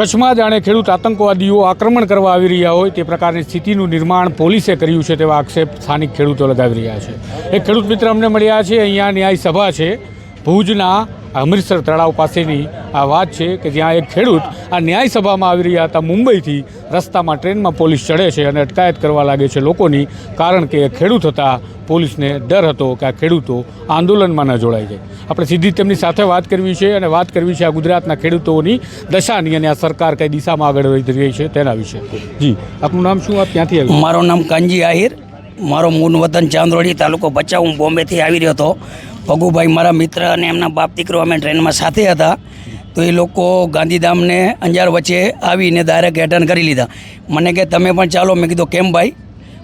કચ્છમાં જાણે ખેડૂત આતંકવાદીઓ આક્રમણ કરવા આવી રહ્યા હોય તે પ્રકારની સ્થિતિનું નિર્માણ પોલીસે કર્યું છે તેવા આક્ષેપ સ્થાનિક ખેડૂતો લગાવી રહ્યા છે. એક ખેડૂત મિત્ર અમને મળ્યા છે, અહીંયા ન્યાય સભા છે, ભુજના અમૃતસર તળાવ પાસેની આ વાત છે કે જ્યાં એક ખેડૂત આ ન્યાય સભામાં આવી રહ્યા હતા મુંબઈથી. રસ્તામાં ટ્રેનમાં પોલીસ ચડે છે અને અટકાયત કરવા લાગે છે લોકોની, કારણ કે એ ખેડૂત હતા. પોલીસને ડર હતો કે આ ખેડૂતો આંદોલનમાં ન જોડાઈ જાય. આપણે સીધી તેમની સાથે વાત કરવી છે અને વાત કરવી છે આ ગુજરાતના ખેડૂતોની દશાની અને આ સરકાર કઈ દિશામાં આગળ વધી રહી છે તેના વિશે. જી, આપનું નામ શું? આપ ક્યાંથી આવ્યું? મારું નામ કાનજી આહિર. મારો મૂળ વતન ચાંદોડી તાલુકો ભચાઉ, હું બોમ્બેથી આવી રહ્યો હતો. પગુભાઈ મારા મિત્ર અને એમના બાપ દીકરો અમે ટ્રેનમાં સાથે હતા. તો એ લોકો ગાંધીધામને અંજાર વચ્ચે આવીને ડાયરેક્ટ એટેન્ડ કરી લીધા. મને કે તમે પણ ચાલો. મેં કીધું કેમ ભાઈ?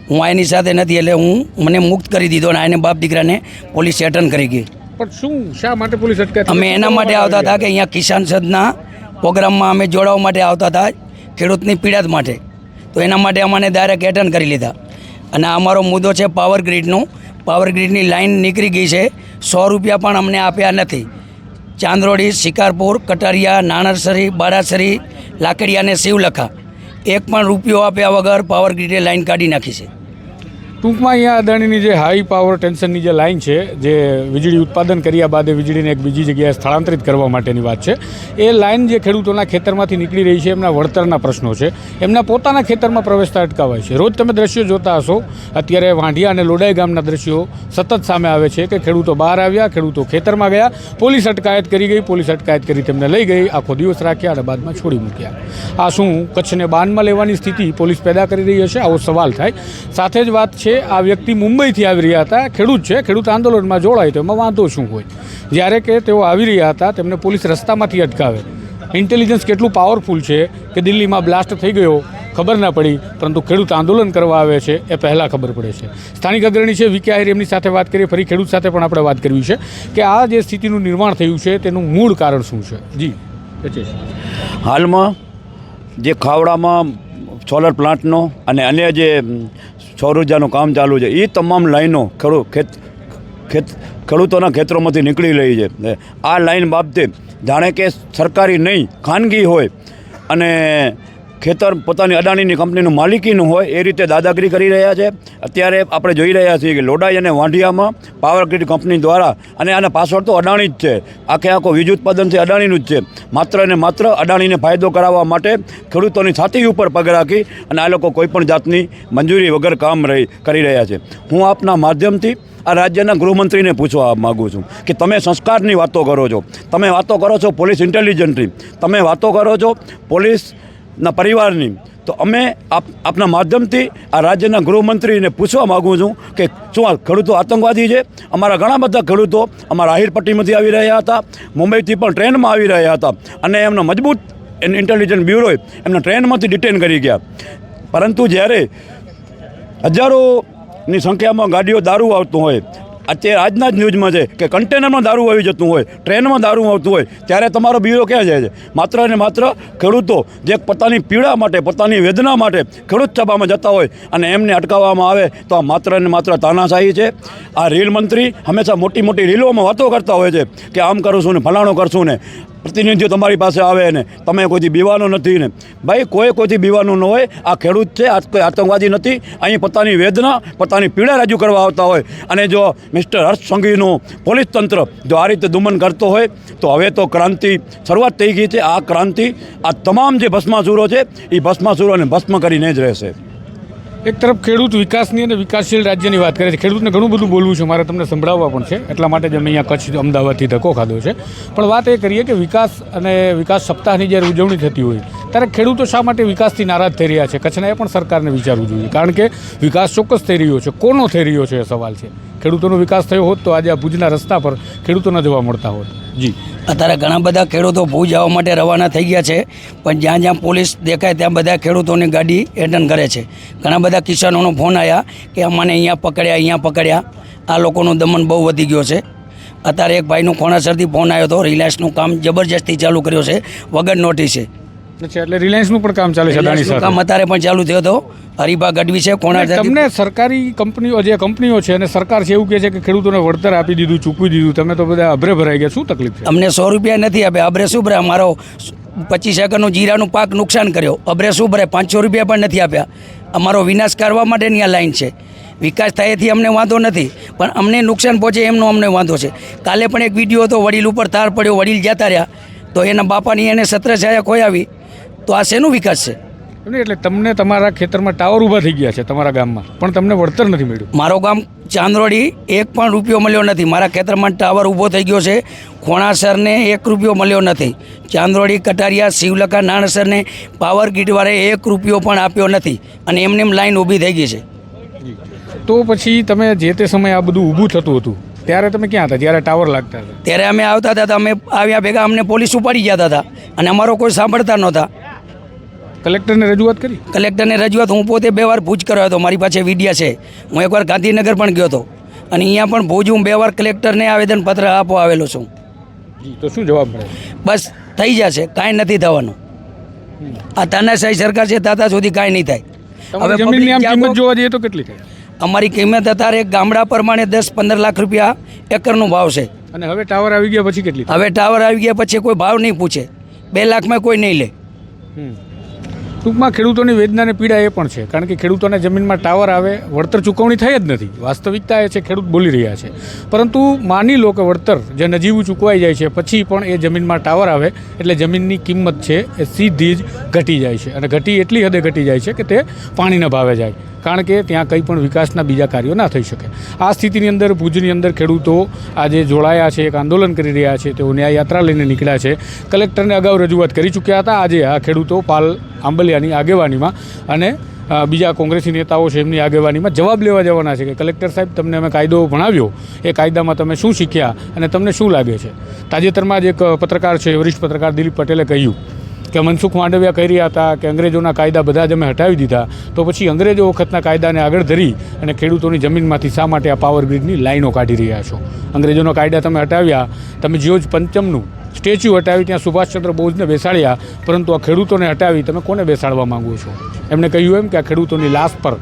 હું આ એની સાથે નથી એટલે હું મને મુક્ત કરી દીધો અને આને બાપ દીકરાને પોલીસ એટેન્ડ કરી ગઈ પણ શું શા માટે પોલીસ અટકાય અમે એના માટે આવતા હતા કે અહીંયા કિસાન સદના પ્રોગ્રામમાં અમે જોડાવા માટે આવતા હતા ખેડૂતની પીડાત માટે. તો એના માટે અમને ડાયરેક્ટ એટેન્ડ કરી લીધા. અને અમારો મુદ્દો છે પાવર ગ્રીડનો પાવર ગ્રીડની લાઇન નીકળી ગઈ છે. સો રૂપિયા પણ અમને આપ્યા નથી. ચાંદરોડી, શિકારપુર, કટારિયા નાણરસરી બારાસરી લાકડિયા અને શિવલખા. એક પણ રૂપિયો આપ્યા વગર પાવર ગ્રીડે લાઇન કાઢી નાખી છે. ટૂંકમાં અહીંયા અદાણીની જે હાઈ પાવર ટેન્શનની જે લાઇન છે, જે વીજળી ઉત્પાદન કર્યા બાદ વીજળીને એક બીજી જગ્યાએ સ્થળાંતરિત કરવા માટેની વાત છે. એ લાઇન જે ખેડૂતોના ખેતરમાંથી નીકળી રહી છે, એમના વળતરના પ્રશ્નો છે. એમના પોતાના ખેતરમાં પ્રવેશતા અટકાવાય છે. રોજ તમે દ્રશ્યો જોતા હશો, અત્યારે વાંઢિયા અને લોડાઈ ગામના દ્રશ્યો સતત સામે આવે છે કે ખેડૂતો બહાર આવ્યા, ખેડૂતો ખેતરમાં ગયા, પોલીસ અટકાયત કરી ગઈ, પોલીસ અટકાયત કરી તેમને લઈ ગઈ, આખો દિવસ રાખ્યા અને બાદમાં છોડી મૂક્યા. આ શું કચ્છને બાનમાં લેવાની સ્થિતિ પોલીસ પેદા કરી રહી હશે? આવો સવાલ થાય. સાથે જ વાત છે આ વ્યક્તિ મુંબઈથી આવી રહ્યા હતા. ખેડૂત છે, ખેડૂત આંદોલનમાં જોડાય તો એમાં વાંધો શું હોય? જ્યારે કે તેઓ આવી રહ્યા હતા, તેમને પોલીસ રસ્તામાંથી અટકાવે. ઇન્ટેલિજન્સ કેટલું પાવરફુલ છે કે દિલ્હીમાં બ્લાસ્ટ થઈ ગયો, ખબર ના પડી, પરંતુ ખેડૂત આંદોલન કરવા આવે છે એ પહેલાં ખબર પડે છે. સ્થાનિક અગ્રણી છે વીકે આહિર, એમની સાથે વાત કરીએ, ફરી ખેડૂત સાથે પણ આપણે વાત કરવી છે કે આ જે સ્થિતિનું નિર્માણ થયું છે, તેનું મૂળ કારણ શું છે? જી. હાલમાં જે ખાવડામાં સોલર પ્લાન્ટનો અને અન્ય જે સૌર ઉર્જાનું કામ ચાલુ છે. એ તમામ લાઈનો ખેડૂ, ખેત ખેત, ખેડૂતોના ખેતરોમાંથી નીકળી રહી છે. આ લાઈન બાબતે જાણે કે સરકારી નહીં, ખાનગી હોય. અને ખેતર પોતાની અદાણીની કંપનીનું માલિકીનું હોય એ રીતે દાદાગીરી કરી રહ્યા છે. અત્યારે આપણે જોઈ રહ્યા છીએ કે લોડાઈ અને વાંઢિયામાં પાવર ગ્રીડ કંપની દ્વારા અને આના પાછળ તો અદાણી જ છે. આખે આખો વીજ ઉત્પાદન છે અદાણીનું જ છે. માત્ર ને માત્ર અદાણીને ફાયદો કરાવવા માટે ખેડૂતોની છાતી ઉપર પગ રાખી અને આ લોકો કોઈપણ જાતની મંજૂરી વગર કામ રહી, કરી રહ્યા છે. હું આપના માધ્યમથી આ રાજ્યના ગૃહમંત્રીને પૂછવા માગું છું કે તમે સંસ્કારની વાતો કરો છો. તમે વાતો કરો છો પોલીસ ઇન્ટેલિજન્સની તમે વાતો કરો છો પોલીસના પરિવારની. તો અમે આપ, આપના માધ્યમથી આ રાજ્યના ગૃહમંત્રીને પૂછવા માગું છું કે શું આ ખેડૂતો આતંકવાદી છે? અમારા ઘણા બધા ખેડૂતો અમારા આહિર પટ્ટીમાંથી આવી રહ્યા હતા, મુંબઈથી પણ ટ્રેનમાં આવી રહ્યા હતા અને એમનો મજબૂત ઇન્ટેલિજન્સ બ્યુરોએ એમને ટ્રેનમાંથી ડિટેન કરી ગયા. પરંતુ જ્યારે હજારોની સંખ્યામાં ગાડીઓ દારૂ આવતું હોય અત્યારે આજના જ ન્યૂઝમાં છે કે કન્ટેનરમાં દારૂ આવી જતું હોય, ટ્રેનમાં દારૂ આવતું હોય, ત્યારે તમારો બીરો ક્યાં જાય છે? માત્ર અને માત્ર ખેડૂતો જે પોતાની પીડા માટે, પોતાની વેદના માટે ખેડૂત સભામાં જતા હોય અને એમને અટકાવવામાં આવે, તો આ માત્ર ને માત્ર તાનાશાહી છે. આ રેલ મંત્રી હંમેશા મોટી મોટી રેલોમાં વાતો કરતા હોય છે કે આમ કરું છું ને ફલાણું કરશું ને. પ્રતિનિધિઓ તમારી પાસે આવે ને તમે કોઈથી બીવાનું નથી ને. ભાઈ, કોઈ કોઈથી બીવાનું ન હોય. આ ખેડૂત છે, આ કોઈ આતંકવાદી નથી. અહીં પોતાની વેદના, પોતાની પીડા રજૂ કરવા આવતા હોય. અને જો મિસ્ટર હર્ષ સંઘવીનું પોલીસ તંત્ર જો આ રીતે દુમન કરતો હોય, તો હવે તો ક્રાંતિ શરૂઆત થઈ ગઈ છે. આ ક્રાંતિ, આ તમામ જે ભસ્માસુરો છે, એ ભસ્માસુરોને ભસ્મ કરીને જ રહેશે. એક તરફ ખેડૂત વિકાસની અને વિકાસશીલ રાજ્યની વાત કરે છે. ખેડૂતને ઘણું બધું બોલવું છે. મારે તમને સંભળાવવા પણ છે. એટલા માટે જ અમે અહીંયા કચ્છ, અમદાવાદથી ધક્કો ખાધો છે. પણ વાત એ કરીએ કે વિકાસ અને વિકાસ સપ્તાહની જ્યારે ઉજવણી થતી હોય, ત્યારે ખેડૂતો શા માટે વિકાસથી નારાજ થઈ રહ્યા છે? કચ્છના એ પણ સરકારને વિચારવું જોઈએ. કારણ કે વિકાસ ચોક્કસ થઈ રહ્યો છે. કોનો થઈ રહ્યો છે એ સવાલ છે. ખેડૂતોનો વિકાસ થયો હોત તો આજે આ ભુજના રસ્તા પર ખેડૂતો ન જોવા મળતા હોત. જી. અત્યારે ઘણા બધા ખેડૂતો ભુજ આવવા માટે રવાના થઈ ગયા છે, પણ જ્યાં જ્યાં પોલીસ દેખાય ત્યાં બધા ખેડૂતોની ગાડી એટન કરે છે. ઘણા બધા કિસાનોનો ફોન આવ્યા કે અમને અહીંયા પકડ્યા અહીંયા પકડ્યા. આ લોકોનું દમન બહુ વધી ગયો છે. અત્યારે એક ભાઈનું ખોણાસરથી ફોન આવ્યો હતો, રિલાયન્સનું કામ જબરજસ્તી ચાલુ કર્યો છે, વગર નોટિસે. અચ્છા એટલે રિલાયન્સનું પણ કામ ચાલે છે અદાણી સાથે. કામ અત્યારે પણ ચાલુ થયો હતો. હરિભા ગઢવી છે કોણા તમને સરકારી કંપનીઓ જે કંપનીઓ છે અને સરકાર છે એવું કહે છે કે ખેડૂતોને વળતર આપી દીધું ચૂકવી દીધું તમે તો બધા અભરે ભરાઈ ગયા. શું તકલીફ છે? અમને સો રૂપિયા નથી આપ્યા. અભરે શું ભરે અમારો પચીસ એકરનો જીરાનું પાક નુકસાન કર્યો. અભરે શું ભરે પાંચસો રૂપિયા પણ નથી આપ્યા. અમારો વિનાશ કરવા માટેની આ લાઈન છે. વિકાસ થાય એથી અમને વાંધો નથી. પણ અમને નુકસાન પહોંચે એમનો અમને વાંધો છે. કાલે પણ એક વીડિયો હતો વડીલ ઉપર તાર પડ્યો વડીલ જતા રહ્યા. તો એના બાપાની એને સત્ર છાયા ખોયાવી તો આ શેનો વિકાસ છે? એટલે તમને તમારા ખેતરમાં ટાવર ઊભા થઈ ગયા છે તમારા ગામમાં પણ તમને વળતર નથી મળ્યું. મારો ગામ ચાંદરોડી એક પણ રૂપિયો મળ્યો નથી. મારા ખેતરમાં ટાવર ઊભો થઈ ગયો છે. ખોણાસરને એક રૂપિયો મળ્યો નથી. ચાંદરોડી કટારિયા શિવલકા નાણસરને પાવર ગીટવાળે એક રૂપિયો પણ આપ્યો નથી અને એમને એમ લાઈન ઊભી થઈ ગઈ છે. તો પછી તમે જે તે સમયે આ બધું ઊભું થતું હતું ત્યારે તમે ક્યાં હતા? જ્યારે ટાવર લાગતા હતા? ત્યારે અમે આવતા હતા અમે આવ્યા ભેગા અમને પોલીસ ઉપાડી જતા હતા. અને અમારો કોઈ સાંભળતા નહોતા. કલેક્ટરને રજૂઆત કરી? કલેક્ટરને રજૂઆત હું પોતે બે વાર ભુજ કર્યો હતો. મારી પાસે વિડિયા છે. હું એકવાર ગાંધીનગર પણ ગયો હતો. અને અહીંયા પણ ભુજ હું બે વાર કલેક્ટરને આવેદનપત્ર આપવા આવેલો છું. તો શું જવાબ મળે? બસ થઈ જશે. કાંઈ નથી થવાનું. આ તાનાશાહી સરકાર છે તાતા સુધી કાંઈ નહીં થાય. હવે કિંમત જોવા જઈએ તો કેટલી થાય? અમારી કિંમત અત્યારે ગામડા પ્રમાણે દસ પંદર લાખ રૂપિયા એકરનો ભાવ છે. અને હવે ટાવર આવી ગયા પછી કેટલી હવે ટાવર આવી ગયા પછી કોઈ ભાવ નહીં પૂછે. બે લાખમાં કોઈ નહીં લે. ટૂંકમાં ખેડૂતોની વેદના અને પીડા એ પણ છે. કારણ કે ખેડૂતોને જમીનમાં ટાવર આવે, વળતર ચૂકવણી થઈ જ નથી. વાસ્તવિકતા એ છે, ખેડૂત બોલી રહ્યા છે. પરંતુ માની લો કે વળતર જે નજીવું ચૂકવાઈ જાય છે, પછી પણ એ જમીનમાં ટાવર આવે, એટલે જમીનની કિંમત છે એ સીધી જ ઘટી જાય છે. અને ઘટી એટલી હદે ઘટી જાય છે કે તે પાણીના ભાવે જાય. કારણ કે ત્યાં કંઈ પણ વિકાસના બીજા કાર્યો ના થઈ શકે. આ સ્થિતિની અંદર, ભુજની અંદર ખેડૂતો આજે જોડાયા છે, એક આંદોલન કરી રહ્યા છે. તેઓ ન્યાય યાત્રા લઈને નીકળ્યા છે. કલેક્ટરને અગાઉ રજૂઆત કરી ચૂક્યા હતા. આજે આ ખેડૂતો પાલ આંબલિયાની આગેવાનીમાં અને બીજા કોંગ્રેસી નેતાઓ છે એમની આગેવાનીમાં જવાબ લેવા જવાના છે કે કલેક્ટર સાહેબ તમને અમે કાયદો ભણાવ્યો. એ કાયદામાં તમે શું શીખ્યા અને તમને શું લાગે છે? તાજેતરમાં જ એક પત્રકાર છે, વરિષ્ઠ પત્રકાર દિલીપ પટેલે કહ્યું કે મનસુખ માંડવિયા કહી રહ્યા હતા કે અંગ્રેજોના કાયદા બધા જ અમે હટાવી દીધા. તો પછી અંગ્રેજો વખતના કાયદાને આગળ ધરી અને ખેડૂતોની જમીનમાંથી શા માટે આ પાવર ગ્રીડની લાઈનો કાઢી રહ્યા છો? અંગ્રેજોના કાયદા તમે હટાવ્યા. તમે જ્યોર્જ પંચમનું સ્ટેચ્યુ હટાવી ત્યાં સુભાષચંદ્ર બોઝને બેસાડ્યા, પરંતુ આ ખેડૂતોને હટાવી તમે કોને બેસાડવા માંગો છો? એમણે કહ્યું એમ કે આ ખેડૂતોની લાશ પર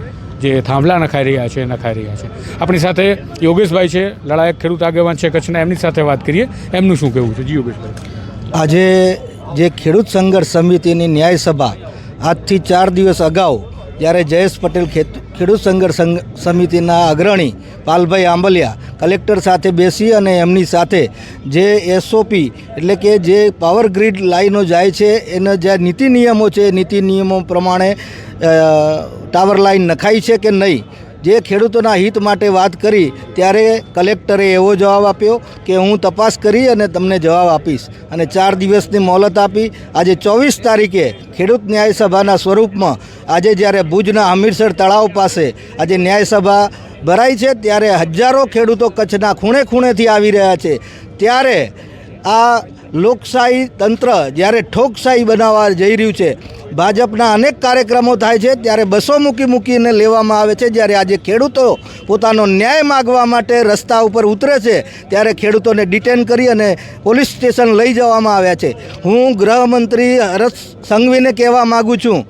જે થાંભલા નખાઈ રહ્યા છે નખાઈ રહ્યા છે. આપણી સાથે યોગેશભાઈ છે, લડાયક ખેડૂત આગેવાન છે કચ્છના, એમની સાથે વાત કરીએ. એમનું શું કહેવું છે? જી યોગેશભાઈ. આજે જે ખેડૂત સંઘર્ષ સમિતિની ન્યાય સભા આજથી ચાર દિવસ અગાઉ જ્યારે જયેશ પટેલ ખેડૂત સંઘર્ષ સંઘ, સમિતિના અગ્રણી પાલભાઈ આંબલિયા કલેક્ટર સાથે બેસી અને એમની સાથે જે એસઓપી એટલે કે જે પાવર ગ્રીડ લાઈનો જાય છે, એના જે નીતિ નિયમો છે, નીતિ નિયમો પ્રમાણે ટાવર લાઈન નખાઈ છે કે નહીં, જે ખેડૂતોના હિત માટે વાત કરી, ત્યારે કલેક્ટરે એવો જવાબ આપ્યો કે હું તપાસ કરી અને તમને જવાબ આપીશ. અને ચાર દિવસની મોહલત આપી. આજે ચોવીસ તારીખે ખેડૂત ન્યાયસભાના સ્વરૂપમાં, આજે જ્યારે ભુજના હમીરસર તળાવ પાસે, આજે ન્યાય સભા ભરાઈ છે ત્યારે હજારો ખેડૂતો કચ્છના ખૂણે ખૂણેથી આવી રહ્યા છે. ત્યારે આ લોકશાહી તંત્ર જ્યારે ઠોકશાહી બનાવવા જઈ રહ્યું છે, ભાજપના અનેક કાર્યક્રમો થાય છે, ત્યારે બસો મૂકી મૂકીને લેવામાં આવે છે. જ્યારે આજે ખેડૂતો પોતાનો ન્યાય માગવા માટે રસ્તા ઉપર ઉતરે છે, ત્યારે ખેડૂતોને ડિટેન કરી અને પોલીસ સ્ટેશન લઈ જવામાં આવ્યા છે. હું ગૃહમંત્રી હરસ સંઘવીને કહેવા માગું છું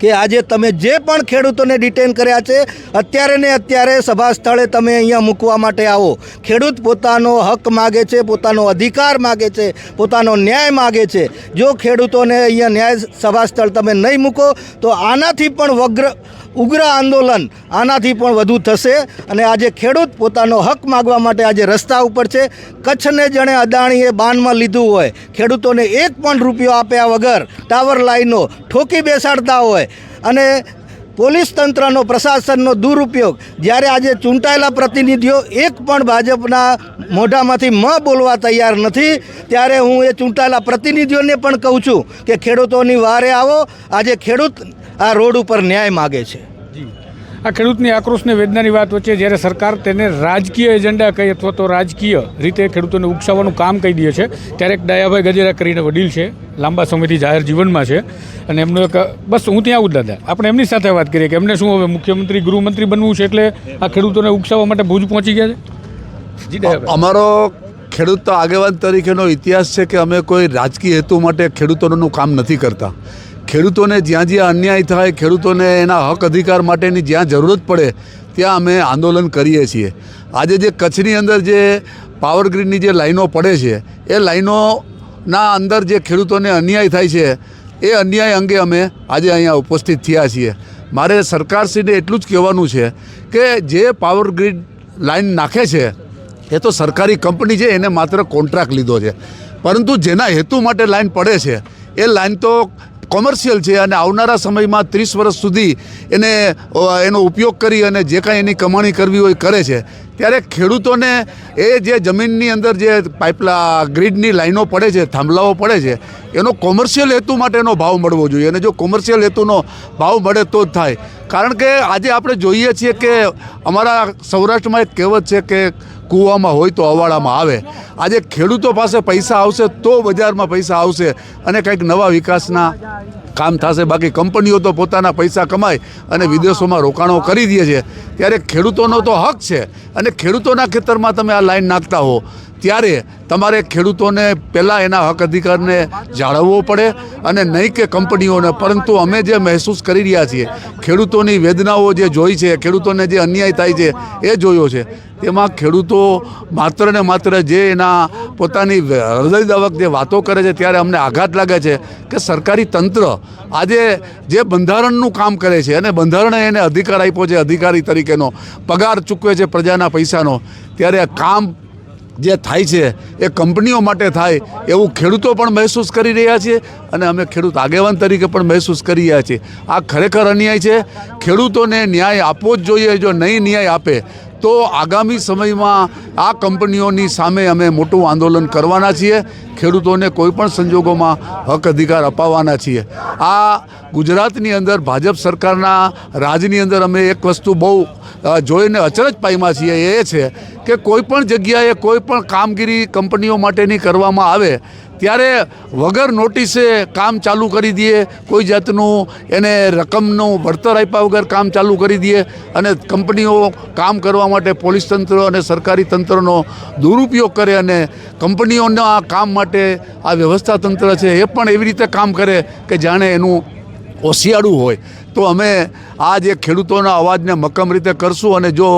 કે આજે તમે જે પણ ખેડૂતોને ડિટેન કર્યા છે, અત્યારે ને અત્યારે સભા સ્થળે તમે અહીંયા મૂકવા માટે આવો. ખેડૂત પોતાનો હક માગે છે, પોતાનો અધિકાર માગે છે, પોતાનો ન્યાય માગે છે. જો ખેડૂતોને અહીંયા ન્યાય સભા સ્થળ તમે નહીં મૂકો, તો આનાથી પણ વગ્ર ઉગ્ર આંદોલન આનાથી પણ વધુ થશે અને આજે ખેડૂત પોતાનો હક માગવા માટે આજે રસ્તા ઉપર છે. કચ્છને જણે અદાણીએ બાનમાં લીધું હોય, ખેડૂતોને એક પણ રૂપિયો આપ્યા વગર ટાવર લાઈનો ઠોકી બેસાડતા હોય અને પોલીસ તંત્રનો, પ્રશાસનનો દુરુપયોગ, જ્યારે આજે ચૂંટાયેલા પ્રતિનિધિઓ એક પણ ભાજપના મોઢામાંથી મ બોલવા તૈયાર નથી, ત્યારે હું એ ચૂંટાયેલા પ્રતિનિધિઓને પણ કહું છું કે ખેડૂતોની વારે આવો. આજે ખેડૂત આ રોડ ઉપર ન્યાય માગે છે. આ ખેડૂતની આક્રોશને વેદનાની વાત વચ્ચે જ્યારે સરકાર તેને રાજકીય એજન્ડા કહી અથવા તો રાજકીય રીતે ખેડૂતોને ઉકસાવવાનું કામ કહી દે છે ત્યારે એક દયાભાઈ ગજેરા કરીને વડીલ છે લાંબા સમયથી જાહેર જીવનમાં છે અને એમનો એક બસ હું ત્યાં આવું દાદા. આપણે એમની સાથે વાત કરીએ કે એમને શું હવે મુખ્યમંત્રી ગૃહમંત્રી બનવું છે એટલે આ ખેડૂતોને ઉકસાવવા માટે ભુજ પહોંચી ગયા છે? જી અમારો ખેડૂત આગેવાન તરીકેનો ઇતિહાસ છે કે અમે કોઈ રાજકીય હેતુ માટે ખેડૂતોનું કામ નથી કરતા. ખેડૂતોને જ્યાં જ્યાં અન્યાય થાય, ખેડૂતોને એના હક અધિકાર માટેની જ્યાં જરૂરત પડે, ત્યાં અમે આંદોલન કરીએ છીએ. આજે જે કચ્છની અંદર જે પાવર ગ્રીડની જે લાઈનો પડે છે, એ લાઈનોના અંદર જે ખેડૂતોને અન્યાય થાય છે, એ અન્યાય અંગે અમે આજે અહીંયા ઉપસ્થિત થયા છીએ. મારે સરકારશ્રીને એટલું જ કહેવાનું છે કે જે પાવર ગ્રીડ લાઈન નાખે છે, એ તો સરકારી કંપની છે, એને માત્ર કોન્ટ્રાક્ટ લીધો છે. પરંતુ જેના હેતુ માટે લાઈન પડે છે, એ લાઈન તો કોમર્શિયલ છે અને આવનારા સમયમાં ત્રીસ વર્ષ સુધી એને એનો ઉપયોગ કરી અને જે કાંઈ એની કમાણી કરવી હોય કરે છે. ત્યારે ખેડૂતોને એ જે જમીનની અંદર જે પાઇપલા, ગ્રીડની લાઈનો પડે છે, થાંભલાઓ પડે છે, એનો કોમર્શિયલ હેતુ માટેનો ભાવ મળવો જોઈએ. અને જો કોમર્શિયલ હેતુનો ભાવ મળે તો જ થાય. કારણ કે આજે આપણે જોઈએ છીએ કે અમારા સૌરાષ્ટ્રમાં એક કહેવત છે કે કૂવામાં હોય તો અવાડામાં આવે. આજે ખેડૂતો પાસે પૈસા આવશે તો બજારમાં પૈસા આવશે અને કંઈક નવા વિકાસના કામ થશે. બાકી કંપનીઓ તો પોતાના પૈસા કમાય અને વિદેશોમાં રોકાણો કરી દે છે. ત્યારે ખેડૂતોનો તો હક છે અને ખેડૂતોના ખેતરમાં તમે આ લાઈન નાખતા હો. ત્યારે તમારે ખેડૂતોને પહેલાં એના હક અધિકારને જાળવવો પડે અને નહીં કે કંપનીઓને. પરંતુ અમે જે મહેસૂસ કરી રહ્યા છીએ, ખેડૂતોની વેદનાઓ જે જોઈ છે, ખેડૂતોને જે અન્યાય થાય છે, એ જોયો છે. તેમાં ખેડૂતો માત્ર ને માત્ર જે એના પોતાની હૃદયદાવક જે વાતો કરે છે, ત્યારે અમને આઘાત લાગે છે કે સરકારી તંત્ર આજે જે બંધારણનું કામ કરે છે અને બંધારણે એને અધિકાર આપ્યો છે, અધિકારી તરીકેનો, પગાર ચૂકવે છે પ્રજાના પૈસાનો, ત્યારે કામ જે થાય છે એ કંપનીઓ માટે થાય એવું ખેડૂતો પણ મહેસૂસ કરી રહ્યા છે અને અમે ખેડૂત આગેવાન તરીકે પણ મહેસૂસ કરી રહ્યા છીએ. આ ખરેખર અન્યાય છે? ખેડૂતોને ન્યાય આપવો જ જોઈએ, જો નહીં ન્યાય આપે, તો આગામી સમયમાં આ કંપનીઓની સામે અમે મોટું આંદોલન કરવાના છીએ. ખેડૂતોને કોઈ પણ સંજોગોમાં હક અધિકાર અપાવવાના છીએ. આ ગુજરાતની અંદર, ભાજપ સરકારના રાજની અંદર અમે એક વસ્તુ બહુ જોઈને અચરજ પાયમાં છીએ, એ છે કે કોઈ પણ જગ્યાએ કોઈ પણ કામગીરી કંપનીઓ માટેની કરવામાં આવે, ત્યારે વગર નોટિસે કામ ચાલુ કરી દઈએ, કોઈ જાતનું એને રકમનું વળતર આપ્યા વગર કામ ચાલુ કરી દઈએ અને કંપનીઓ કામ કરવા માટે પોલીસ તંત્ર અને સરકારી તંત્રનો દુરુપયોગ કરે અને કંપનીઓના કામ માટે આ વ્યવસ્થા તંત્ર છે, એ પણ એવી રીતે કામ કરે કે જાણે એનું ઓશિયાળું હોય. તો અમે આ જે ખેડૂતોના અવાજને મક્કમ રીતે કરશું અને જો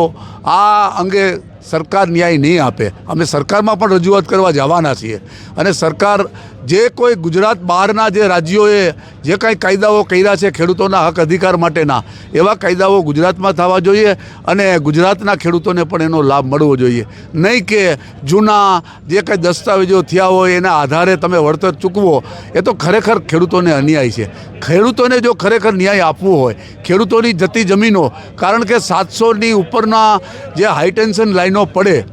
આ અંગે સરકાર ન્યાય નહીં આપે. અમે સરકારમાં પણ રજૂઆત કરવા જવાના છીએ. અને સરકાર જે કોઈ ગુજરાત બહારના જે રાજ્યોએ જે કાંઈ કાયદાઓ કર્યા છે ખેડૂતોના હક અધિકાર માટેના, એવા કાયદાઓ ગુજરાતમાં થવા જોઈએ અને ગુજરાતના ખેડૂતોને પણ એનો લાભ મળવો જોઈએ. નહીં કે જૂના જે કાંઈ દસ્તાવેજો થયા હોય એના આધારે તમે વળતર ચૂકવો, એ તો ખરેખર ખેડૂતોને અન્યાય છે. ખેડૂતોને જો ખરેખર ન્યાય આપવો હોય, ખેડૂતોની જતી જમીનો, કારણ કે સાતસોની ઉપરના જે હાઈટેન્શન લાઈનો પડે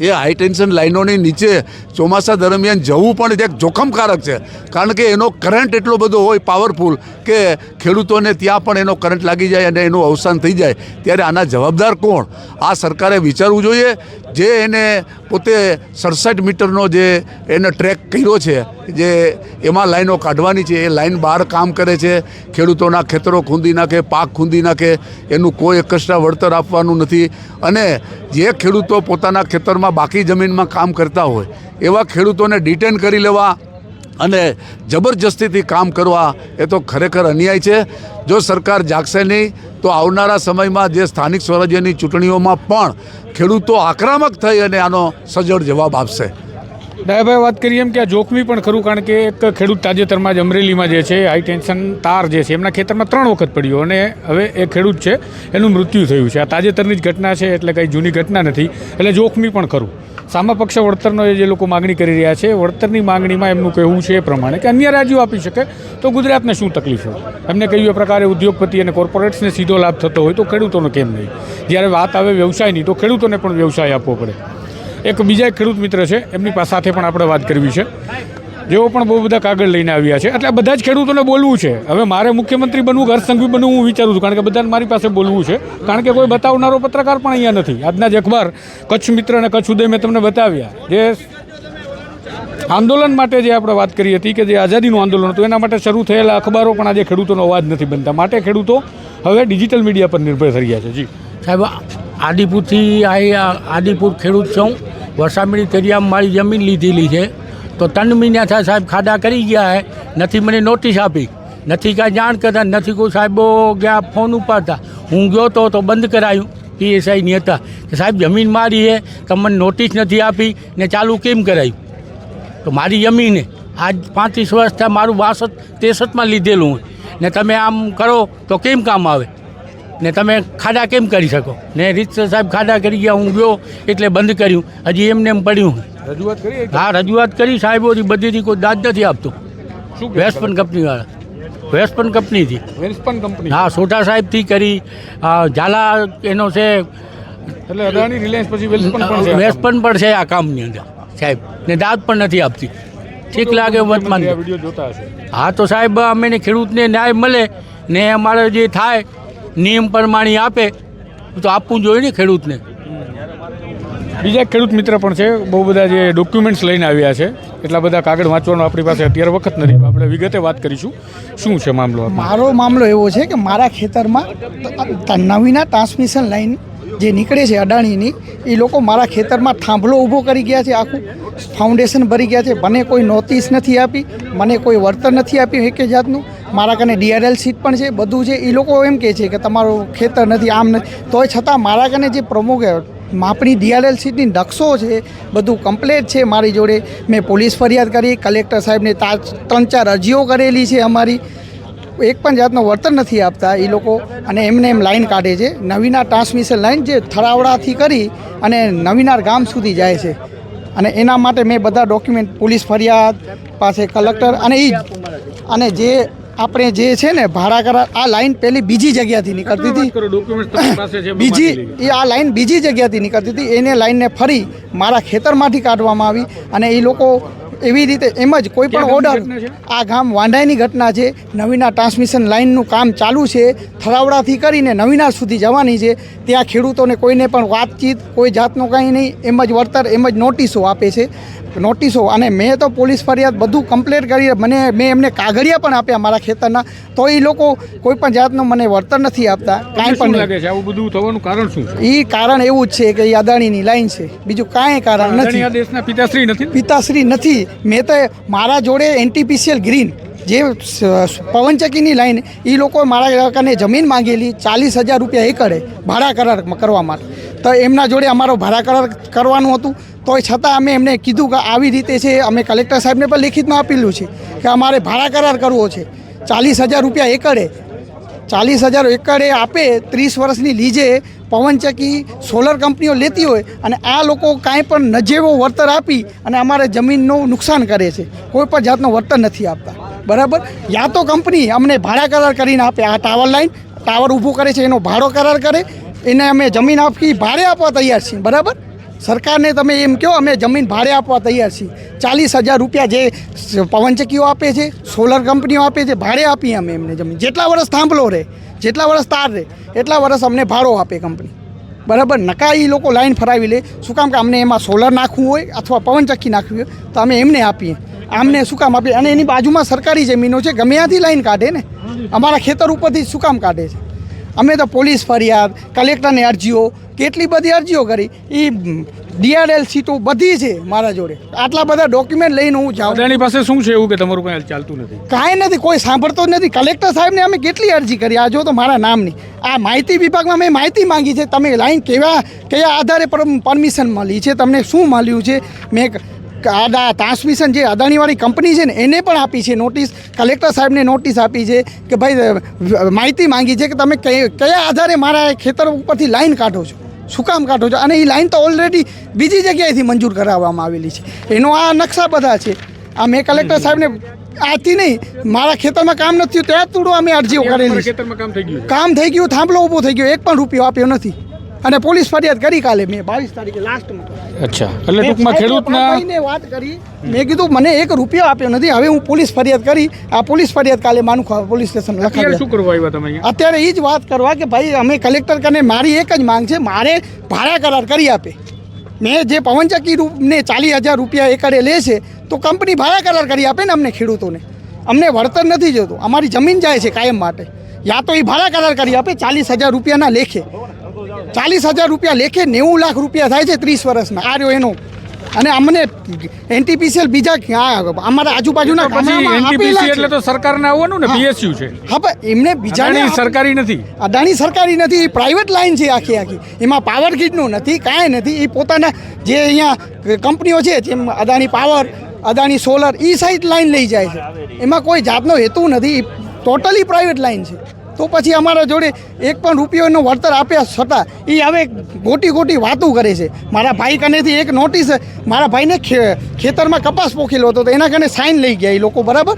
એ હાઈ ટેન્શન લાઈનોની નીચે ચોમાસા દરમિયાન જવું પણ એક જોખમકારક છે. કારણ કે એનો કરંટ એટલો બધો હોય પાવરફુલ કે ખેડૂતોને ત્યાં પણ એનો કરંટ લાગી જાય અને એનું અવસાન થઈ જાય. ત્યારે આના જવાબદાર કોણ? આ સરકારે વિચારવું જોઈએ. જે એને પોતે સડસઠ મીટરનો જે એને ટ્રેક કર્યો છે, જે એમાં લાઈનો કાઢવાની છે, એ લાઈન બહાર કામ કરે છે, ખેડૂતોના ખેતરો ખૂંદી નાખે, પાક ખૂંદી નાખે, એનું કોઈ એકસ્ટ્રા વળતર આપવાનું નથી. અને જે ખેડૂતો પોતાના ખેતરમાં બાકી જમીનમાં કામ કરતા હોય, એવા ખેડૂતોને ડિટેન કરી લેવા અને જબરજસ્તીથી કામ કરવા, એ તો ખરેખર અન્યાય છે. જો સરકાર જાગશે નહીં, તો આવનારા સમયમાં જે સ્થાનિક સ્વરાજ્યની ચૂંટણીઓમાં પણ ખેડૂતો આક્રમક થઈ અને આનો સજળ જવાબ આપશે. ડાયાભાઈ વાત કરીએ એમ કે આ જોખમી પણ ખરું કારણ કે એક ખેડૂત તાજેતરમાં જ અમરેલીમાં જે છે હાઈ ટેન્શન તાર જે છે, એમના ખેતરમાં ત્રણ વખત પડ્યો અને હવે એ ખેડૂત છે, એનું મૃત્યુ થયું છે. આ તાજેતરની જ ઘટના છે એટલે કંઈ જૂની ઘટના નથી, એટલે જોખમી પણ ખરું. સામા પક્ષ વળતરનો જે લોકો માગણી કરી રહ્યા છે, વળતરની માગણીમાં એમનું કહેવું છે એ પ્રમાણે કે અન્ય રાજ્યો આપી શકે તો ગુજરાતને શું તકલીફ હોય? એમને કહ્યું એ પ્રકારે ઉદ્યોગપતિ અને કોર્પોરેટ્સને સીધો લાભ થતો હોય તો ખેડૂતોનો કેમ નહીં? જ્યારે વાત આવે વ્યવસાયની તો ખેડૂતોને પણ વ્યવસાય આપવો પડે. એક બીજા ખેડૂત મિત્ર છે, એમની સાથે પણ આપણે વાત કરવી છે. જેઓ પણ બહુ બધા કાગળ લઈને આવ્યા છે. એટલે બધા જ ખેડૂતોને બોલવું છે. હવે મારે મુખ્યમંત્રી બનવું ઘર સંઘવી બનવું હું વિચારું છું, કારણ કે બધાને મારી પાસે બોલવું છે. કારણ કે કોઈ બતાવનારો પત્રકાર પણ અહીંયા નથી. આજના જ અખબાર કચ્છ મિત્ર અને કચ્છ ઉદય મેં તમને બતાવ્યા. જે આંદોલન માટે જે આપણે વાત કરી હતી કે જે આઝાદીનું આંદોલન હતું, એના માટે શરૂ થયેલા અખબારો પણ આજે ખેડૂતોનો અવાજ નથી બનતા. માટે ખેડૂતો હવે ડિજિટલ મીડિયા પર નિર્ભર થઈ ગયા છે. જી. સાહેબ, આદિપુરથી આ આદિપુર ખેડૂત છું. વસામડી તેરિયામાં મારી જમીન લીધેલી છે. તો ત્રણ મહિના થયા સાહેબ ખાડા કરી ગયા હે. નથી મને નોટિસ આપી. નથી કાંઈ જાણ કરતા, નથી કોઈ સાહેબો ગયા ફોન ઉપાડતા. હું ગયો તો તો બંધ કરાયું. પીએસઆઈની હતા. કે સાહેબ જમીન મારી છે તમને નોટિસ નથી આપી ને ચાલુ કેમ કરાયું? તો મારી જમીને આજ પાંત્રીસ વર્ષ થયા મારું બાસઠ, ત્રેસઠમાં લીધેલું હોય. ને તમે આમ કરો તો કેમ કામ આવે? ને તમે ખાડા કેમ કરી શકો? ને રીતસર સાહેબ ખાડા કરી ગયા હું ગયો એટલે બંધ કર્યું. હજી એમને એમ પડ્યું. રજૂઆત કરી હા રજૂઆત કરી સાહેબોથી બધીથી કોઈ દાદ નથી આપતું. શું વેસ્પન કંપનીવાળા વેસ્પન કંપનીથી વેલ્સપન કંપની હા સોઢા સાહેબથી કરી. ઝાલા એનો છે એટલે અદાણી રિલાયન્સ પછી વેલ્સપન પણ છે વેસ્પન પણ છે આ કામની અંદર સાહેબ. ને દાદ પણ નથી આપતી. ઠીક લાગે વર્તમાન હા તો સાહેબ અમે ખેડૂતને ન્યાય મળે ને અમારે જે થાય નિયમ પ્રમાણે આપે તો આપવું જોઈએ ને ખેડૂતને. બીજા ખેડૂત મિત્ર પણ છે બહુ બધા જે ડોક્યુમેન્ટ્સ લઈને આવ્યા છે એટલા બધા કાગળ વાંચવાનો આપણી પાસે અત્યારે વખત નથી આપણે વિગતે વાત કરીશું. શું છે મામલો મારો મામલો એવો છે કે મારા ખેતરમાં નવીના ટ્રાન્સમિશન લાઈન જે નીકળે છે અડાણીની એ લોકો મારા ખેતરમાં થાંભલો ઊભો કરી ગયા છે આખું ફાઉન્ડેશન ભરી ગયા છે. મને કોઈ નોટિસ નથી આપી મને કોઈ વળતર નથી આપ્યું એક જાતનું. મારા કને ડીઆરએલ સીટ પણ છે, બધું છે. એ લોકો એમ કહે છે કે તમારું ખેતર નથી, આમ નથી. તોય છતાં મારા કને જે પ્રમુખ માપણી ડીઆરએલ સીટની નકશો છે, બધું કમ્પ્લેટ છે મારી જોડે. મેં પોલીસ ફરિયાદ કરી, કલેક્ટર સાહેબને ત્રણ ચાર અરજીઓ કરેલી છે અમારી. એક પણ જાતનો વળતર નથી આપતા એ લોકો. અને એમને એમ લાઈન કાઢે છે. નવીના ટ્રાન્સમિશન લાઈન જે થરાવડાથી કરી અને નવીનાર ગામ સુધી જાય છે. અને એના માટે મેં બધા ડોક્યુમેન્ટ, પોલીસ ફરિયાદ, પાસે કલેક્ટર અને એ અને જે આપણે જે છે ને ભાડા કરાર આ લાઈન પહેલી બીજી જગ્યાથી નીકળતી હતી. બીજી એ આ લાઈન બીજી જગ્યાથી નીકળતી હતી. એને લાઈનને ફરી મારા ખેતરમાંથી કાઢવામાં આવી અને એ લોકો એવી રીતે એમ જ કોઈ પણ ઓર્ડર? આ ગામ વાંઢાઈની ઘટના છે. નવીના ટ્રાન્સમિશન લાઇનનું કામ ચાલુ છે. થરાવડાથી કરીને નવીના સુધી જવાની છે. ત્યાં ખેડૂતોને કોઈને પણ વાતચીત કોઈ જાતનું કાંઈ નહીં એમ જ વળતર એમ જ નોટિસો આપે છે. નોટિસો અને મેં તો પોલીસ ફરિયાદ બધું કમ્પ્લેટ કરી મને મેં એમને કાગળિયા પણ આપ્યા મારા ખેતરના. તો એ લોકો કોઈ પણ જાતનું મને વળતર નથી આપતા કાંઈ પણ લાગે છે? આવું બધું થવાનું કારણ શું છે? એ કારણ એવું જ છે કે એ અદાણીની લાઈન છે. બીજું કાંઈ કારણ નથી. દેશના પિતાશ્રી નથી પિતાશ્રી નથી. મેં તો મારા જોડે એનટીપીસીએલ ગ્રીન જે પવનચક્કીની લાઈન એ લોકોએ મારા કાને જમીન માંગેલી, ચાલીસ હજાર રૂપિયા એકડે ભાડા કરાર કરવા માટે. તો એમના જોડે અમારો ભાડા કરાર કરવાનું હતું. તોય છતાં અમે એમને કીધું કે આવી રીતે છે, અમે કલેક્ટર સાહેબને પણ લેખિતમાં આપેલું છે કે અમારે ભાડા કરાર કરવો છે. ચાલીસ હજાર રૂપિયા એકડે ચાલીસ હજાર એકરે આપે ત્રીસ વર્ષની લીજે પવનચક્કી સોલર કંપનીઓ લેતી હોય અને આ લોકો કાંઈ પણ નજેવો વળતર આપી અને અમારે જમીનનું નુકસાન કરે છે. કોઈ પણ જાતનું વળતર નથી આપતા. બરાબર? યા તો કંપની અમને ભાડા કરાર કરીને આપે. આ ટાવર લાઈન ટાવર ઊભું કરે છે, એનો ભાડો કરાર કરે. એને અમે જમીન આપી, ભાડે આપવા તૈયાર છીએ. બરાબર? સરકારને તમે એમ કહો, અમે જમીન ભાડે આપવા તૈયાર છીએ. ચાલીસ હજાર રૂપિયા જે પવનચક્કીઓ આપે છે સોલર કંપનીઓ આપે છે, ભાડે આપીએ અમે એમને જમીન. જેટલા વર્ષ થાંભલો રહે, જેટલા વર્ષ તાર રહે, એટલા વર્ષ અમને ભાડો આપે કંપની બરાબર? નકા એ લોકો લાઈન ફરાવી લે. શું કામ કે અમને એમાં સોલર નાખવું હોય અથવા પવનચક્કી નાખવી હોય, તો અમે એમને આપીએ. આમને શું કામ આપીએ? અને એની બાજુમાં સરકારી જમીનો છે, ગમે ત્યાંથી લાઈન કાઢે ને. અમારા ખેતર ઉપરથી શું કામ કાઢે છે? અમે તો પોલીસ ફરિયાદ કલેક્ટરની અરજીઓ કેટલી બધી અરજીઓ કરી. એ ડીઆરએલ સીટો બધી છે મારા જોડે. આટલા બધા ડોક્યુમેન્ટ લઈને હું જાઉં. અદાણી પાસે શું છે એવું કે તમારું કંઈ ચાલતું નથી? કાંઈ નથી કોઈ સાંભળતો જ નથી. કલેક્ટર સાહેબને અમે કેટલી અરજી કરી? આ જો તો મારા નામની. આ માહિતી વિભાગમાં મેં માહિતી માંગી છે. તમે લાઈન કેવા કયા આધારે પરમિશન મળી છે? તમને શું મળ્યું છે? મેં આ ટ્રાન્સમિશન જે અદાણીવાળી કંપની છે ને એને પણ આપી છે નોટિસ. કલેક્ટર સાહેબને નોટિસ આપી છે કે ભાઈ માહિતી માંગી છે કે તમે કયા આધારે મારા ખેતર ઉપરથી લાઈન કાઢો છો? શું કામ કાઢો છો? અને એ લાઈન તો ઓલરેડી બીજી જગ્યાએથી મંજૂર કરાવવામાં આવેલી છે. એનો આ નકશા બધા છે. આ મેં કલેક્ટર સાહેબને આથી નહીં મારા ખેતરમાં કામ નથી થયું ત્યાં તૂડો અમે અરજીઓ કરેલી કામ થઈ ગયું છે. કામ થઈ ગયું થાંભલો ઊભો થઈ ગયો એક પણ રૂપિયો આપ્યો નથી. અને પોલીસ ફરિયાદ કરી કાલે મેં બાવીસ તારીખે લાસ્ટમાં અચ્છા એટલે ટૂંકમાં ખેડૂતના વાત કરી. મેં કીધું મને એક રૂપિયો આપ્યો નથી હવે હું પોલીસ ફરિયાદ કરી. આ પોલીસ ફરિયાદ કાલે માનુખા પોલીસ સ્ટેશન લખાવી શું કરવા આવ્યા તમે અત્યારે એ જ વાત કરવા કે ભાઈ અમે કલેક્ટર કને મારી એક જ માંગ છે મારે ભાડા કરાર કરી આપે. મેં જે પવનચક્કી રૂપને ચાલીસ હજાર રૂપિયા એકડે લે છે તો કંપની ભાડા કરાર કરી આપે ને અમને ખેડૂતોને. અમને વળતર નથી જોતું અમારી જમીન જાય છે કાયમ માટે. યા તો એ ભાડા કરાર કરી આપે ચાલીસ હજાર રૂપિયાના લેખે. ચાલીસ હજાર રૂપિયા લેખે નેવું લાખ રૂપિયા થાય છે ત્રીસ વર્ષના આ રહ્યો એનો. અને અમને એનટીપીસીએલ બીજા અમારા આજુબાજુના એનટીપીસી એટલે તો સરકારને આવવાનું ને બીએસયુ છે. હા એમને બીજા સરકારી નથી. અદાણી સરકારી નથી એ પ્રાઇવેટ લાઇન છે આખી આખી. એમાં પાવર ગ્રીડનું નથી કાંઈ નથી. એ પોતાના જે અહીંયા કંપનીઓ છે જેમ અદાણી પાવર અદાણી સોલર એ સાઈડ લાઇન લઈ જાય છે. એમાં કોઈ જાતનો હેતુ નથી. ટોટલી પ્રાઇવેટ લાઇન છે. તો પછી અમારા જોડે એક પણ રૂપિયોનો વળતર આપ્યા છતાં એ હવે ગોટી ગોટી વાતું કરે છે. મારા ભાઈ કનેથી એક નોટિસ મારા ભાઈને ખેતરમાં કપાસ પોખેલો હતો તો એના કને સાઇન લઈ ગયા એ લોકો બરાબર?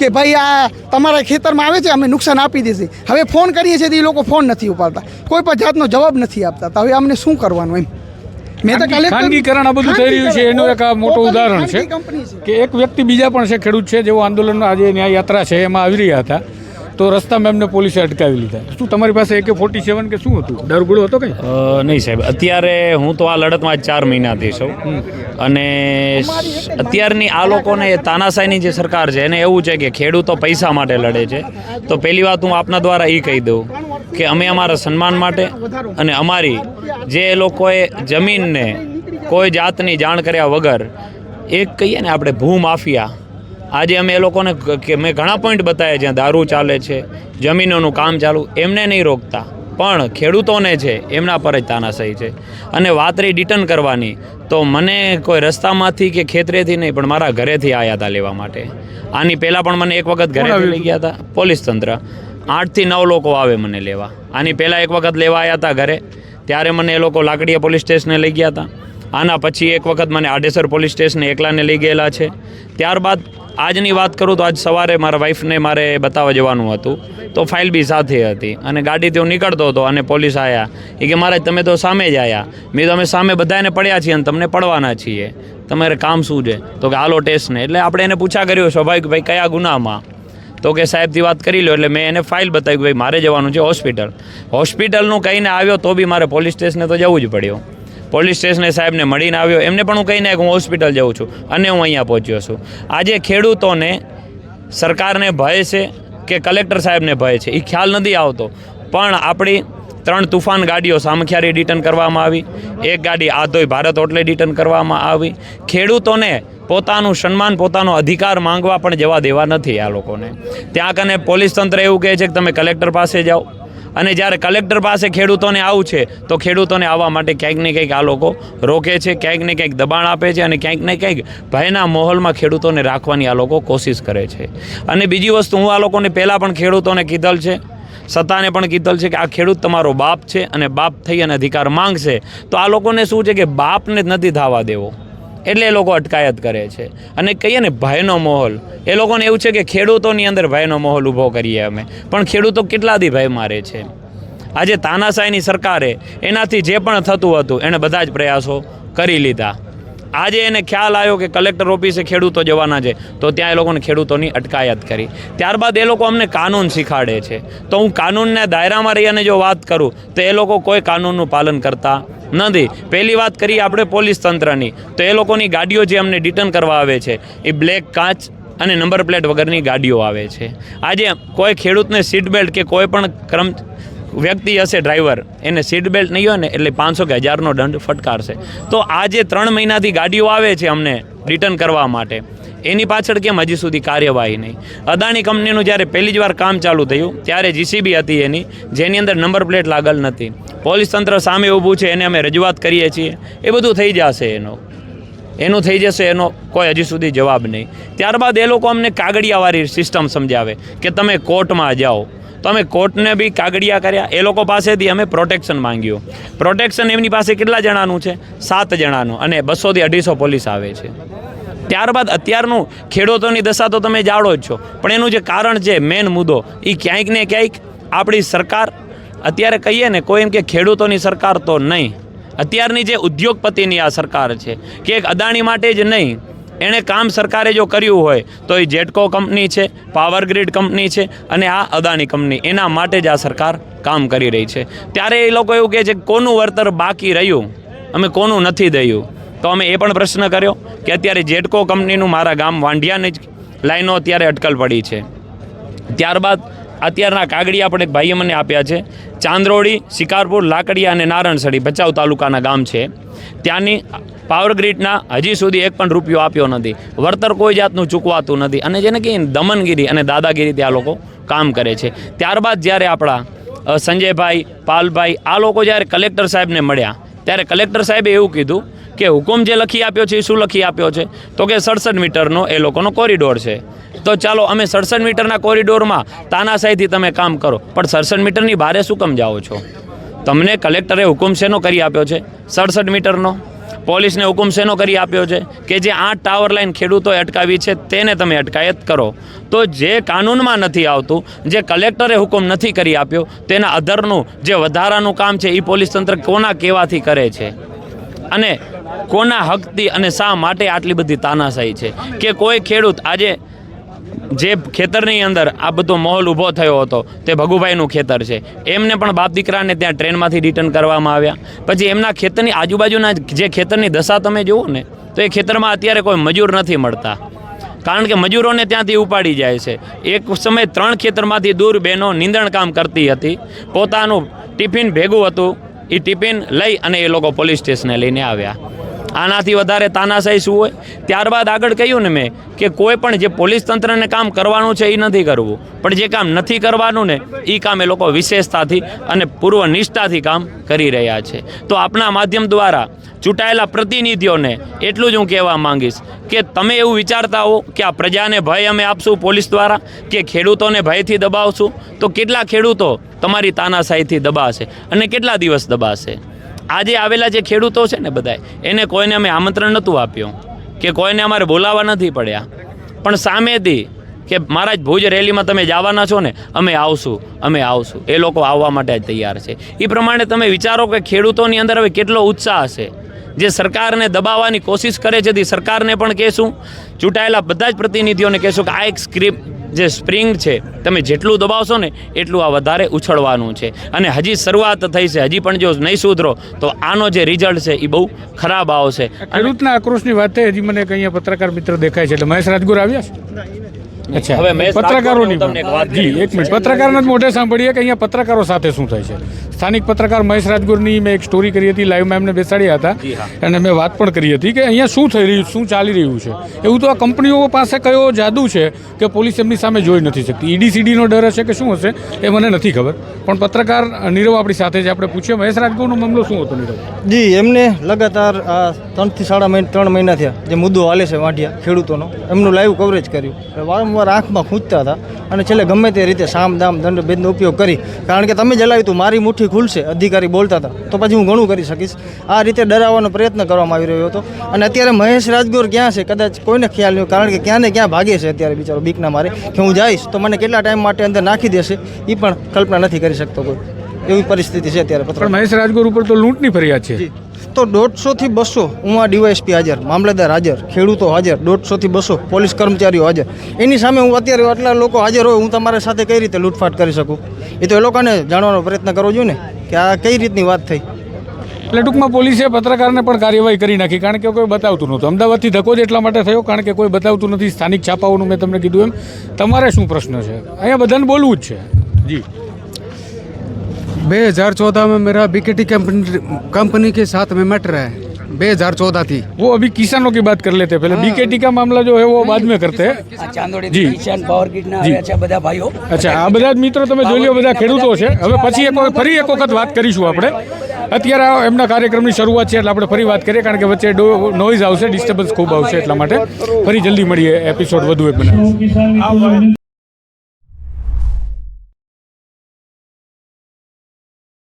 કે ભાઈ આ તમારા ખેતરમાં આવે છે અમે નુકસાન આપી દઈશું હવે ફોન કરીએ છીએ તો એ લોકો ફોન નથી ઉપાડતા. કોઈ પણ જાતનો જવાબ નથી આપતા. તો હવે અમને શું કરવાનું એમ? મેં તો ખાનગીકરણ આ બધું થઈ રહ્યું છે. એનું એક આ મોટું ઉદાહરણ છે. કે એક વ્યક્તિ બીજા પણ છે ખેડૂત છે જેઓ આંદોલનનો આજે ન્યાય યાત્રા છે એમાં આવી રહ્યા હતા. તો રસ્તામાં એમને પોલીસે અટકાવી લીધા. શું તમારી પાસે એકે ફોર્ટી સેવન કે શું હતું? દારૂગોળો હતો કંઈ? નહીં સાહેબ અત્યારે હું તો આ લડતમાં ચાર મહિનાથી છું. અને અત્યારની આ લોકોને તાનાશાહીની જે સરકાર છે એને એવું છે કે ખેડૂતો પૈસા માટે લડે છે. તો પહેલી વાત હું આપના દ્વારા એ કહી દઉં કે અમે અમારા સન્માન માટે અને અમારી જે લોકોએ જમીનને કોઈ જાતની જાણ કર્યા વગર એક કહીએ ને આપણે ભૂમાફિયા આજે અમે એ લોકોને કે મેં ઘણા પોઈન્ટ બતાવ્યા જ્યાં દારૂ ચાલે છે જમીનોનું કામ ચાલુ એમને નહીં રોકતા. પણ ખેડૂતોને છે એમના પર જ તાનાશાહી છે. અને વાત રહી રિટર્ન કરવાની તો મને કોઈ રસ્તામાંથી કે ખેતરેથી નહીં પણ મારા ઘરેથી આવ્યા હતા લેવા માટે. આની પહેલાં પણ મને એક વખત ઘરે લઈ ગયા હતા પોલીસ તંત્ર. આઠથી નવ લોકો આવે મને લેવા. આની પહેલાં એક વખત લેવા આવ્યા હતા ઘરે. ત્યારે મને એ લોકો લાકડીયા પોલીસ સ્ટેશને લઈ ગયા હતા આના પછી એક વખત મને આડેસર પોલીસ સ્ટેશને એકલાને લઈ ગયેલા છે. ત્યારબાદ આજની વાત કરું તો આજ સવારે મારા વાઈફને મારે બતાવવા જવાનું હતું. તો ફાઇલ બી સાથે હતી અને ગાડીથી હું નીકળતો હતો અને પોલીસ આવ્યા એ કે મારે તમે તો સામે જ આવ્યા મેં તો અમે સામે બધાને પડ્યા છીએ અને તમને પડવાના છીએ. તમારે કામ શું છે? તો કે, હાલો ટેસ્ટને એટલે આપણે એને પૂછા કર્યો, સ્વાભાવિક ભાઈ કયા ગુનામાં? તો કે સાહેબથી વાત કરી લો એટલે મેં એને ફાઇલ બતાવી કે, ભાઈ, મારે જવાનું છે હોસ્પિટલ હોસ્પિટલનું કહીને આવ્યો તો બી મારે પોલીસ સ્ટેશને તો જવું જ પડ્યું. પોલીસ સ્ટેશને સાહેબને મળીને આવ્યો. એમને પણ હું કહીને હું હોસ્પિટલ જાઉં છું અને હું અહીંયા પહોંચ્યો છું. આજે ખેડૂતોને સરકારને ભય છે કે કલેક્ટર સાહેબને ભય છે? એ ખ્યાલ નથી આવતો. પણ આપણી ત્રણ તુફાન ગાડીઓ સામખિયારી રિટર્ન કરવામાં આવી. એક ગાડી આધોઈ ભારત હોટલે રિટર્ન કરવામાં આવી. ખેડૂતોને પોતાનું સન્માન, પોતાનો અધિકાર માંગવા પણ જવા દેવા નથી આ લોકોને. ત્યાં કને પોલીસ તંત્ર એવું કહે છે કે તમે કલેક્ટર પાસે જાઓ. અને જ્યારે કલેક્ટર પાસે ખેડૂતોને આવું છે, તો ખેડૂતોને આવવા માટે ક્યાંક ને ક્યાંક આ લોકો રોકે છે, ક્યાંક ને ક્યાંક દબાણ આપે છે અને ક્યાંક ને ક્યાંક ભયના માહોલમાં ખેડૂતોને રાખવાની આ લોકો કોશિશ કરે છે. અને બીજી વસ્તુ, હું આ લોકોને પહેલાં પણ ખેડૂતોને કીધલ છે, સત્તાને પણ કીધલ છે કે આ ખેડૂત તમારો બાપ છે અને બાપ થઈ અને અધિકાર માંગશે, તો આ લોકોને શું છે કે બાપને જ નથી થવા દેવો. એટલે એ લોકો અટકાયત કરે છે. અને કહીએ ને ભયનો માહોલ. એ લોકોને એવું છે કે ખેડૂતોની અંદર ભયનો માહોલ ઊભો કરીએ અમે. પણ ખેડૂતો કેટલા દી ભય મારે છે? આજે તાનાશાહીની સરકારે એનાથી જે પણ થતું હતું એણે બધા જ પ્રયાસો કરી લીધા. આજે એને ખ્યાલ આવ્યો કે કલેક્ટર ઓફિસે ખેડૂતો જવાના છે, તો ત્યાં એ લોકોને ખેડૂતોની અટકાયત કરી. ત્યારબાદ એ લોકો અમને કાનૂન શીખાડે છે. તો હું કાનૂનના દાયરામાં રહીને જો વાત કરું, તો એ લોકો કોઈ કાનૂનનું પાલન કરતા નથી. પહેલી વાત કરીએ આપણે પોલીસ તંત્રની, તો એ લોકોની ગાડીઓ જે અમને રિટર્ન કરવા આવે છે, એ બ્લેક કાચ અને નંબર પ્લેટ વગરની ગાડીઓ આવે છે. આજે કોઈ ખેડૂતને સીટ બેલ્ટ કે કોઈ પણ કર્મ વ્યક્તિ હશે ડ્રાઈવર, એને સીટ બેલ્ટ નહીં હોય ને એટલે પાંચસો કે હજારનો દંડ ફટકારશે. તો આ જે ત્રણ મહિનાથી ગાડીઓ આવે છે અમને રિટર્ન કરવા માટે, એની પાછળ કેમ હજી સુધી કાર્યવાહી નહીં? અદાણી કંપનીનું જ્યારે પહેલી જ વાર કામ ચાલુ થયું, ત્યારે જીસીબી હતી એની, જેની અંદર નંબર પ્લેટ લાગલ નથી. પોલીસ તંત્ર સામે ઊભું છે, એને અમે રજૂઆત કરીએ છીએ. એ બધું થઈ જશે એનો. એનું થઈ જશે, એનો કોઈ હજી સુધી જવાબ નહીં. ત્યારબાદ એ લોકો અમને કાગળિયાવાળી સિસ્ટમ સમજાવે કે તમે કોર્ટમાં જાઓ. તો અમે કોર્ટને બી કાગડિયા કર્યા. એ લોકો પાસેથી અમે પ્રોટેક્શન માંગ્યું. પ્રોટેક્શન એમની પાસે કેટલા જણાનું છે? સાત જણાનું અને બસોથી અઢીસો પોલીસ આવે છે. ત્યારબાદ અત્યારનું ખેડૂતોની દશા તો તમે જાણો જ છો. પણ એનું જે કારણ છે મેન મુદ્દો એ ક્યાંક ને ક્યાંક આપણી સરકાર, અત્યારે કહીએ ને કોઈ એમ કે ખેડૂતોની સરકાર તો નહીં. અત્યારની જે ઉદ્યોગપતિની આ સરકાર છે, કે એક અદાણી માટે જ નહીં એણે કામ સરકારે જો કર્યું હોય, તો એ જેટકો કંપની છે, પાવર ગ્રીડ કંપની છે અને આ અદાણી કંપની. એના માટે જ આ સરકાર કામ કરી રહી છે. ત્યારે એ લોકો એવું કહે છે કોનું વળતર બાકી રહ્યું? અમે કોનું નથી દયું? તો અમે એ પણ પ્રશ્ન કર્યો કે અત્યારે જેટકો કંપનીનું મારા ગામ વાંઢિયાની જ લાઈનો અત્યારે અટકલ પડી છે. ત્યારબાદ અત્યારના કાગડિયા પણ એક ભાઈએ મને આપ્યા છે. ચાંદરોડી, શિકારપુર, લાકડિયા અને નારણસડી ભચાઉ તાલુકાના ગામ છે. ત્યાંની પાવર ગ્રીડના હજી સુધી એક પણ રૂપિયો આપ્યો નથી. વળતર કોઈ જાતનું ચૂકવાતું નથી અને જેને કહીએ દમનગીરી અને દાદાગીરી ત્યાં લોકો કામ કરે છે. ત્યારબાદ જ્યારે આપણા સંજયભાઈ, પાલભાઈ આ લોકો જ્યારે કલેક્ટર સાહેબને મળ્યા, ત્યારે કલેક્ટર સાહેબે એવું કીધું કે હુકુમ જે લખી આપ્યો છે એ શું લખી આપ્યો છે? તો કે સડસઠ મીટરનો એ લોકોનો કોરિડોર છે. તો ચાલો અમે સડસઠ મીટરના કોરિડોરમાં તાનાશાહીથી તમે કામ કરો. પણ સડસઠ મીટરની ભારે શું કમ જાઓ છો? તમને કલેક્ટરે હુકુમ શેનો કરી આપ્યો છે? સડસઠ મીટરનો? પોલીસને હુકુમ શેનો કરી આપ્યો છે? કે જે આઠ ટાવર લાઈન ખેડૂતોએ અટકાવી છે તેને તમે અટકાયત કરો? તો જે કાનૂનમાં નથી આવતું, જે કલેક્ટરે હુકમ નથી કરી આપ્યો, તેના અધરનું જે વધારાનું કામ છે એ પોલીસ તંત્ર કોના કહેવાથી કરે છે? અને કોના હકથી અને શા માટે આટલી બધી તાનાશાહી છે? કે કોઈ ખેડૂત આજે જે ખેતરની અંદર આ બધો માહોલ ઊભો થયો હતો, તે ભગુભાઈનું ખેતર છે. એમને પણ બાપ દીકરાને ત્યાં ટ્રેનમાંથી રિટર્ન કરવામાં આવ્યા. પછી એમના ખેતરની આજુબાજુના જે ખેતરની દશા તમે જુઓ ને, તો એ ખેતરમાં અત્યારે કોઈ મજૂર નથી મળતા. કારણ કે મજૂરોને ત્યાંથી ઉપાડી જાય છે. એક સમય ત્રણ ખેતરમાંથી દૂર બહેનો નીંદણ કામ કરતી હતી. પોતાનું ટિફિન ભેગું હતું. એ ટિફિન લઈ અને એ લોકો પોલીસ સ્ટેશને લઈને આવ્યા. આનાથી વધારે તાનાશાહી શું હોય? ત્યારબાદ આગળ કહ્યું ને મેં કે કોઈ પણ જે પોલીસ તંત્રને કામ કરવાનું છે એ નથી કરવું. પણ જે કામ નથી કરવાનું ને એ કામ એ લોકો વિશેષતાથી અને પૂર્વ નિષ્ઠાથી કામ કરી રહ્યા છે. તો આપના માધ્યમ દ્વારા ચૂંટાયેલા પ્રતિનિધિઓને એટલું જ હું કહેવા માંગીશ કે તમે એવું વિચારતા હો કે આ પ્રજાને ભય અમે આપશું પોલીસ દ્વારા કે ખેડૂતોને ભયથી દબાવશું? તો કેટલા ખેડૂતો તમારી તાનાશાહીથી દબાશે અને કેટલા દિવસ દબાશે? આજે આવેલા જે ખેડૂતો છે ને બધાય, એને કોઈને અમે આમંત્રણ નહોતું આપ્યું કે કોઈને અમારે બોલાવવા નથી પડ્યા. પણ સામેથી કે મહારાજ ભુજ રેલીમાં તમે જવાના છો ને, અમે આવશું અમે આવશું. એ લોકો આવવા માટે જ તૈયાર છે. એ પ્રમાણે તમે વિચારો કે ખેડૂતોની અંદર હવે કેટલો ઉત્સાહ હશે. જે સરકારને દબાવવાની કોશિશ કરે છે, તે સરકારને પણ કહેશું. ચૂંટાયેલા બધા જ પ્રતિનિધિઓને કહેશું કે આ એક સ્ક્રિપ્ટ જે સ્પ્રિંગ છે, તમે જેટલું દબાવશો ને એટલું આ વધારે ઉછળવાનું છે. અને હજી શરૂઆત થઈ છે, હજી પણ જો નહીં સુધરો, તો આનો જે રિઝલ્ટ છે એ બહુ ખરાબ આવશે. ખેડૂતના આક્રોશની વાતે હજી મને કંઈ પત્રકાર મિત્ર દેખાય છે, એટલે મહેશ રાજગુર આવ્યા છે? અચ્છા. હવે પત્રકારોની તમને જી એક મિનિટ. પત્રકારના જ મોઢે સાંભળીએ કે અહીંયા પત્રકારો સાથે શું થાય છે. સ્થાનિક પત્રકાર મહેશ રાજગુરની મેં એક સ્ટોરી કરી હતી લાઈવમાં એમને બેસાડ્યા હતા. અને મેં વાત પણ કરી હતી કે અહીંયા શું થઈ રહ્યું શું ચાલી રહ્યું છે. એવું તો આ કંપનીઓ પાસે કયો જાદુ છે કે પોલીસ એમની સામે જોઈ નથી શકતી. ઈડી સીડીનો ડર હશે કે શું હશે એ મને નથી ખબર. પણ પત્રકાર નીરવ આપણી સાથે જ આપણે પૂછીએ મહેશ રાજગુરનો મામલો શું હતો નીરવ? જી એમને લગાતાર આ ત્રણથી સાડા મહિના ત્રણ મહિના થયા. જે મુદ્દો હાલે છે વાંઢિયા ખેડૂતોનો એમનું લાઈવ કવરેજ કર્યું. એટલે વારંવાર આંખમાં ખૂંચતા હતા. અને છેલ્લે ગમે તે રીતે સામ દામ દંડ ભેદનો ઉપયોગ કરી. કારણ કે તમે જલાવ્યું હતું મારી મુઠ્ઠી ખુલશે અધિકારી બોલતા હતા. તો પછી હું ઘણું કરી શકીશ. આ રીતે ડરાવવાનો પ્રયત્ન કરવામાં આવી રહ્યો હતો. અને અત્યારે મહેશ રાજગોર ક્યાં છે? કદાચ કોઈને ખ્યાલ નહીં કારણ કે ક્યાં ને ક્યાં ભાગે છે અત્યારે બિચારો બીકના મારે કે હું જઈશ તો મને કેટલા ટાઈમ માટે અંદર નાખી દેશે એ પણ કલ્પના નથી કરી શકતો કોઈ. એવી પરિસ્થિતિ છે અત્યારે પણ મહેશ રાજગોર ઉપર તો લૂંટની ફરિયાદ છે. તો દોઢસોથી બસો. હું આ ડીવાયએસપી હાજર મામલતદાર હાજર ખેડૂતો હાજર દોઢસોથી બસો પોલીસ કર્મચારીઓ હાજર. એની સામે હું અત્યારે આટલા લોકો હાજર હોય હું તમારા સાથે કઈ રીતે લૂંટફાટ કરી શકું? એ તો એ લોકોને જાણવાનો પ્રયત્ન કરવો જોઈએ ને કે આ કઈ રીતની વાત થઈ? એટલે ટૂંકમાં પોલીસે પત્રકારને પણ કાર્યવાહી કરી નાખી કારણ કે કોઈ બતાવતું નહોતું. અમદાવાદથી ધક્કો જ એટલા માટે થયો કારણ કે કોઈ બતાવતું નથી સ્થાનિક છાપાઓનું મેં તમને કીધું એમ. તમારે શું પ્રશ્ન છે? અહીંયા બધાને બોલવું જ છે. જી. बे हज़ार चौदह में मेरा बीकेटी कंपनी कंपनी के साथ में मैटर है बे हज़ार चौदह थी वो अभी किसानों की बात कर लेते हैं पहले बीकेटी का मामला जो है वो बाद में करते हैं આ ચાંદોડી જી. કિસાન પાવર ગ્રીડના જી. આવ્યા છે બધા ભાઈઓ અચ્છા આ બધા જ મિત્રો તમે જોઈ લો બધા ખેડૂતો છે હવે પછી એક વખત- ફરી એક વખત વાત કરીશું આપણે અત્યારે આ એમના કાર્યક્રમની શરૂઆત છે એટલે આપણે ફરી વાત કરીએ કારણ કે વચ્ચે નોઇઝ આવશે ડિસ્ટર્બન્સ ખૂબ આવશે એટલા માટે ફરી જલ્દી મળીએ એપિસોડ વધુ એક બનાવીશું